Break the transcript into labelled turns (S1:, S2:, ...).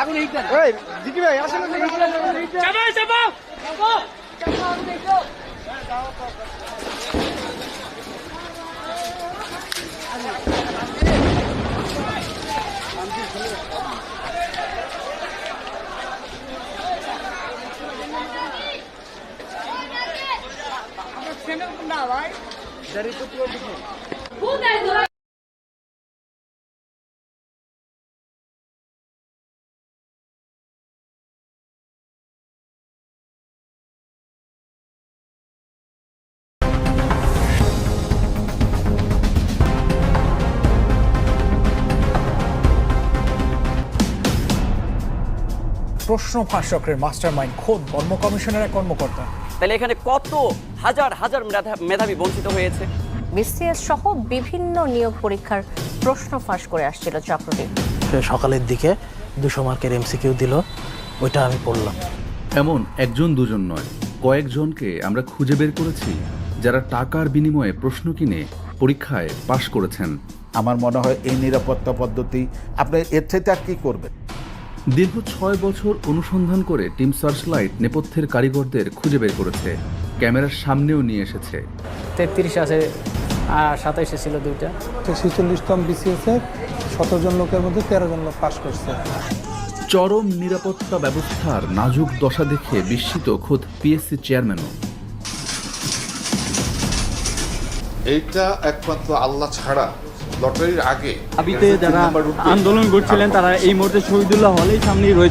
S1: আগুন হিট দেন
S2: এই দিদি ভাই আসেন
S1: চাপাও চাপাও চাপাও চাপাও আগুন দেখো Dari itu tuh
S3: প্রশ্ন ফাঁস চক্রের মাস্টার মাইন্ড খোদ কর্ম কমিশনের এক কর্মকর্তা।
S4: তাহলে এখানে কত হাজার হাজার মেধা- মেধাবী বঞ্চিত হয়েছে?
S5: বিসিএস সহ বিভিন্ন নিয়োগ পরীক্ষার প্রশ্ন ফাঁস করে আসছিল চক্রটি
S6: সে সকালের দিকে দুশো মার্কের এমসিকিউ দিল ওইটা আমি পড়লাম।
S7: এমন একজন দুজন নয় কয়েকজনকে আমরা খুঁজে বের করেছি যারা টাকার বিনিময়ে প্রশ্ন কিনে পরীক্ষায় পাশ করেছেন।
S8: আমার মনে হয় এই নিরাপত্তা পদ্ধতি আপনি এর থেকে আর কি করবেন?
S7: দীর্ঘ ছয় বছর অনুসন্ধান করে টিম সার্চলাইট নেপথ্যের কারিগরদের খুঁজে বের করেছে ক্যামেরার সামনেও নিয়ে এসেছে।
S9: তেত্রিশ আছে আর সাতাইশে ছিল দুইটা।
S2: ছেচল্লিশতম বিসিএস এর সতেরো জন লোকের মধ্যে তেরো জন লোক পাশ করছে।
S7: চরম নিরাপত্তা ব্যবস্থার নাজুক দশা দেখে বিস্মিত খোদ পিএসসি চেয়ারম্যানও
S10: এইটা একমাত্র আল্লাহ ছাড়া লটারির আগে
S9: দাবিতে যারা আন্দোলন করছিলেন তারা এই মুহূর্তে শহীদুল্লাহ হলেই সামনেই রয়েছে।